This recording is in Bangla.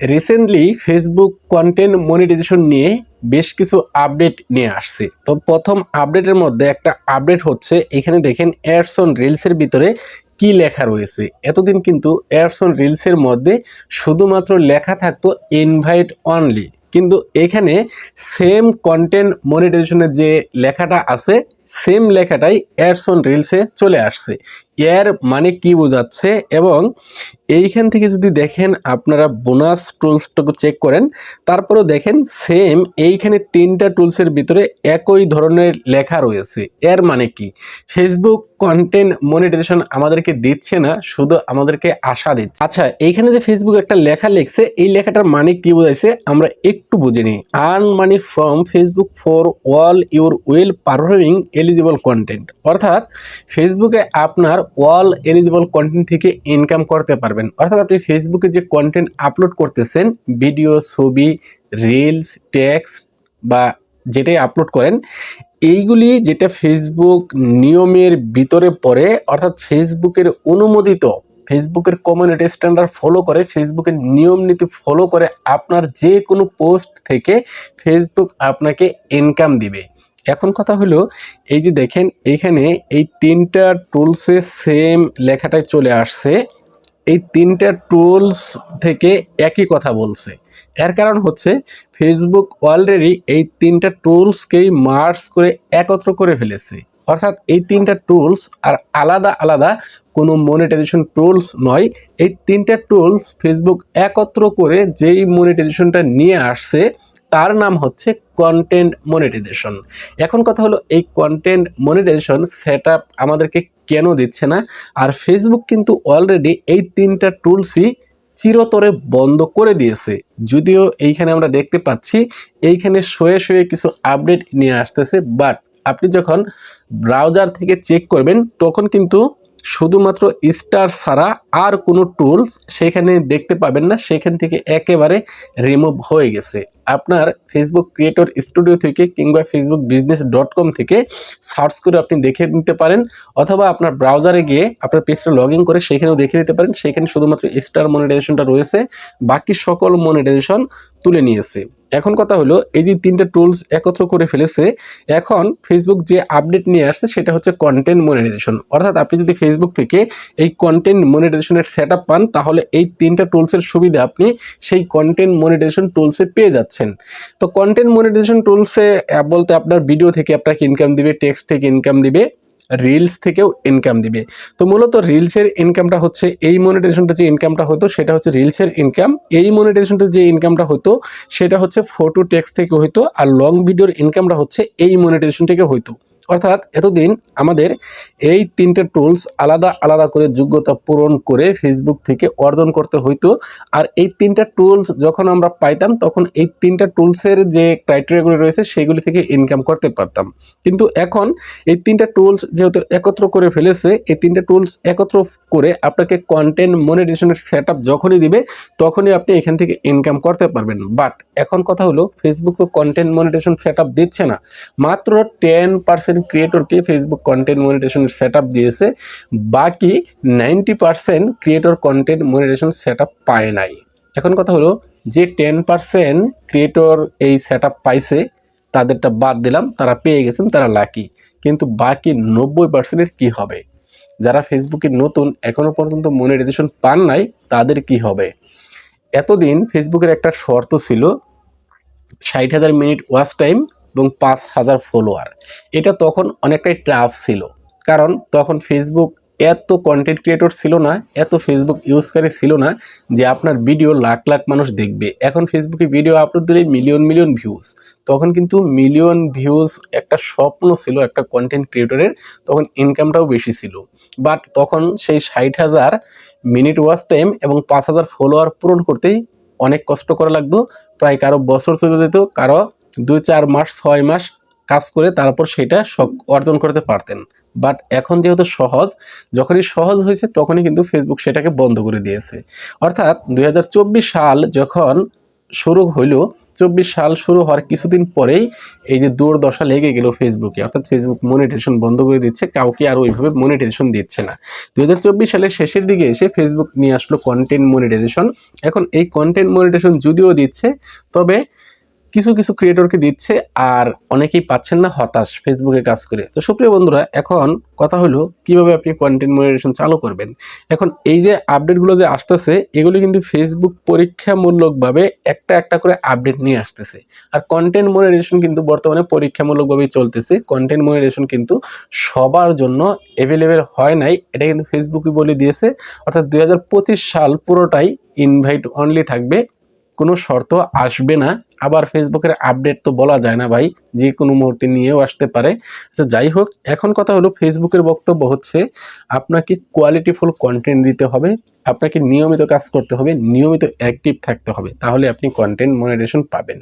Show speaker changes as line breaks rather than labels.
রিসেন্টলি ফেসবুক কন্টেন্ট মনিটাইজেশন নিয়ে বেশ কিছু আপডেট নিয়ে আসছে। তো প্রথম আপডেটের মধ্যে একটা আপডেট হচ্ছে, এখানে দেখেন অ্যাডস অন রিলসের ভিতরে কি লেখা রয়েছে। এতদিন কিন্তু অ্যাডস অন রিলসের মধ্যে শুধুমাত্র লেখা থাকতো ইনভাইট অনলি কিন্তু এখানে সেম কন্টেন্ট মনিটাইজেশনের যে লেখাটা আছে সেম লেখাটাই অ্যাডস অন রিলসে চলে আসছে। এর মানে কি বোঝাচ্ছে এবং এইখান থেকে যদি দেখেন আপনারা বোনাস টুলসটাকে চেক করেন, তারপরেও দেখেন সেম এইখানে তিনটা টুলসের ভিতরে একই ধরনের লেখা রয়েছে। এর মানে কি? ফেসবুক কন্টেন্ট মনিটাইজেশন আমাদেরকে দিচ্ছে না, শুধু আমাদেরকে আশা দিচ্ছে। আচ্ছা এইখানে যে ফেসবুক একটা লেখা লিখছে, এই লেখাটার মানে কি বোঝাইছে? আমরা একটু বুঝে নিই। Earn money from Facebook for all your well performing eligible content অর্থাৎ ফেসবুকে আপনার অল এলিজিবল কন্টেন্ট থেকে ইনকাম করতে পারবেন। অর্থাৎ আপনি ফেসবুকে যে কন্টেন্ট আপলোড করতেছেন ভিডিও ছবি রিলস টেক্সট বা যেটাই আপলোড করেন, এইগুলি যেটা ফেসবুক নিয়মের ভিতরে পড়ে, অর্থাৎ ফেসবুকের অনুমোদিত ফেসবুকের কমিউনিটি স্ট্যান্ডার্ড ফলো করে ফেসবুকের নিয়ম নীতি ফলো করে আপনার যে কোনো পোস্ট থেকে ফেসবুক আপনাকে ইনকাম দিবে। এখন কথা হলো, এই যে দেখেন, এইখানে এই তিনটা টুলসে সেম লেখাটাই চলে আসছে। এই তিনটা টুলস থেকে একই কথা বলছে। এর কারণ হচ্ছে ফেসবুক অলরেডি এই তিনটা টুলসকেই মার্চ করে একত্র করে ফেলেছে। অর্থাৎ এই তিনটা টুলস আর আলাদা আলাদা কোনো মনিটাইজেশন টুলস নয়। এই তিনটা টুলস ফেসবুক একত্র করে যেই মনিটাইজেশনটা নিয়ে আসছে তার নাম হচ্ছে কন্টেন্ট মনিটাইজেশন এখন কথা হলো এই কন্টেন্ট মনিটাইজেশন সেট আমাদেরকে কেন দিচ্ছে না? আর ফেসবুক কিন্তু অলরেডি এই তিনটা টুলসই চিরতরে বন্ধ করে দিয়েছে। যদিও এইখানে আমরা দেখতে পাচ্ছি, এইখানে শোয়ে শোয়ে কিছু আপডেট নিয়ে আসতেছে বাট আপনি যখন ব্রাউজার থেকে চেক করবেন, তখন কিন্তু শুধুমাত্র স্টার ছাড়া আর কোনো টুলস সেখানে দেখতে পাবেন না, সেখান থেকে একেবারে রিমুভ হয়ে গেছে। আপনার ফেসবুক ক্রিয়েটর স্টুডিও থেকে কিংবা ফেসবুক বিজনেস ডট কম থেকে সার্চ করে আপনি দেখে নিতে পারেন, অথবা আপনার ব্রাউজারে গিয়ে আপনার পেজটা লগ ইন করে সেখানেও দেখে নিতে পারেন, সেখানে শুধুমাত্র স্টার মনিটাইজেশনটা রয়েছে, বাকি সকল মনিটাইজেশন তুলে নিয়েছে। এখন কথা হলো, এই যে তিনটা টুলস একত্র করে ফেলেছে, এখন ফেসবুক যে আপডেট নিয়ে আসছে সেটা হচ্ছে কন্টেন্ট মনিটাইজেশন অর্থাৎ আপনি যদি ফেসবুক থেকে এই কন্টেন্ট মনিটাইজেশনের সেট পান, তাহলে এই তিনটা টুলসের সুবিধা আপনি সেই কন্টেন্ট মনিটাইজেশন টুলসে পেয়ে যাচ্ছেন। তো কন্টেন্ট মনিটাইজেশন টুলসে বলতে আপনার ভিডিও থেকে আপনাকে ইনকাম দিবে টেক্সট থেকে ইনকাম দিবে রিলস থেকেও ইনকাম দিবে। তো মূলত রিলসের ইনকামটা হচ্ছে, এই মনিটাইজেশনটা যে ইনকামটা হতো, সেটা হচ্ছে রিলসের ইনকাম এই মনিটাইজেশনটা যে ইনকামটা হতো, সেটা হচ্ছে ফটো টেক্সট থেকে হইতো, আর লং ভিডিওর ইনকামটা হচ্ছে এই মনিটাইজেশন থেকে হইতো। অর্থাৎ এতদিন আমাদের এই তিনটে টুলস আলাদা আলাদা করে যোগ্যতা পূরণ করে ফেসবুক থেকে অর্জন করতে হইতো। আর এই তিনটা টুলস যখন আমরা পাইতাম, তখন এই তিনটা টুলসের যে ক্রাইটেরিয়াগুলি রয়েছে, সেগুলি থেকে ইনকাম করতে পারতাম। কিন্তু এখন এই তিনটা টুলস যেহেতু একত্র করে ফেলেছে, এই তিনটা টুলস একত্র করে আপনাকে কন্টেন্ট মনিটেশনের সেট যখনই দিবে, তখনই আপনি এখান থেকে ইনকাম করতে পারবেন। বাট এখন কথা হলো ফেসবুক তো কন্টেন্ট মনিটেশন সেট দিচ্ছে না। মাত্র টেন পার্সেন্ট ক্রিয়েটরকে ফেসবুক কন্টেন্ট মনিটাইজেশনের সেট দিয়েছে। বাকি ninety percent creator content monetization set পায় নাই। এখন কথা হলো, যে টেন পার্সেন্ট ক্রিয়েটর এই সেট পাইছে, তাদেরটা বাদ দিলাম, তারা পেয়ে গেছেন, তারা লাকি কিন্তু বাকি নব্বই পার্সেন্টের কী হবে? যারা ফেসবুকে নতুন এখনও পর্যন্ত মনিটাইজেশন পান নাই, তাদের কি হবে? এতদিন ফেসবুকের একটা শর্ত ছিল, ষাট হাজার মিনিট ওয়াচ টাইম এবং পাঁচ হাজার ফলোয়ার এটা তখন অনেকটাই টাফ ছিল। কারণ তখন ফেসবুক এত কন্টেন্ট ক্রিয়েটর ছিল না, এত ফেসবুক ইউজকারী ছিল না যে আপনার ভিডিও লাখ লাখ মানুষ দেখবে। এখন ফেসবুকে ভিডিও আপলোড দিলে মিলিয়ন মিলিয়ন ভিউজ তখন কিন্তু মিলিয়ন ভিউজ একটা স্বপ্ন ছিল একটা কন্টেন্ট ক্রিয়েটরের তখন ইনকামটাও বেশি ছিল। বাট তখন সেই ষাট হাজার মিনিট ওয়াচ টাইম এবং পাঁচ হাজার ফলোয়ার পূরণ করতেই অনেক কষ্ট করা লাগতো। প্রায় কারও বছর চলে যেত, কারও দুই, চার মাস, ছয় মাস কাজ করে তারপর সেটা অর্জন করতে পারতেন। বাট এখন যেহেতু সহজ, যখনই সহজ হয়েছে তখনই কিন্তু ফেসবুক সেটাকে বন্ধ করে দিয়েছে। অর্থাৎ দু হাজার চব্বিশ সাল যখন শুরু হইল, চব্বিশ সাল শুরু হওয়ার কিছুদিন পরেই এই যে দুর্দশা লেগে গেল ফেসবুকে অর্থাৎ ফেসবুক মনিটাইজেশন বন্ধ করে দিচ্ছে, কাউকে আর ওইভাবে মনিটাইজেশন দিচ্ছে না। দুই হাজার চব্বিশ সালের শেষের দিকে এসে ফেসবুক নিয়ে আসলো কন্টেন্ট মনিটাইজেশন এখন এই কন্টেন্ট মনিটাইজেশন যদিও দিচ্ছে, তবে কিছু কিছু ক্রিয়েটরকে দিচ্ছে আর অনেকেই পাচ্ছেন না হতাশ ফেসবুকে কাজ করে। তো সুপ্রিয় বন্ধুরা, এখন কথা হলো কীভাবে আপনি কন্টেন্ট মনিটাইজেশন চালু করবেন। এখন এই যে আপডেটগুলো যে আসতেছে, এগুলো কিন্তু ফেসবুক পরীক্ষামূলকভাবে একটা একটা করে আপডেট নিয়ে আসতেছে। আর কন্টেন্ট মনিটাইজেশন কিন্তু বর্তমানে পরীক্ষামূলকভাবেই চলতেছে। কন্টেন্ট মনিটাইজেশন কিন্তু সবার জন্য অ্যাভেলেবেল হয় নাই, এটা কিন্তু ফেসবুকই বলে দিয়েছে। অর্থাৎ দু হাজার পঁচিশ সাল পুরোটাই ইনভাইট অনলি থাকবে কোনো শর্ত আসবে না। আবার ফেসবুকের আপডেট তো বলা যায় না ভাই, যে কোনো মুহূর্তে নিয়েও আসতে পারে। আচ্ছা যাই হোক, এখন কথা হলো ফেসবুকের বক্তব্য হচ্ছে, আপনাকে কোয়ালিটিফুল কন্টেন্ট দিতে হবে, আপনাকে নিয়মিত কাজ করতে হবে, নিয়মিত অ্যাক্টিভ থাকতে হবে, তাহলে আপনি কন্টেন্ট মনিটেশন পাবেন।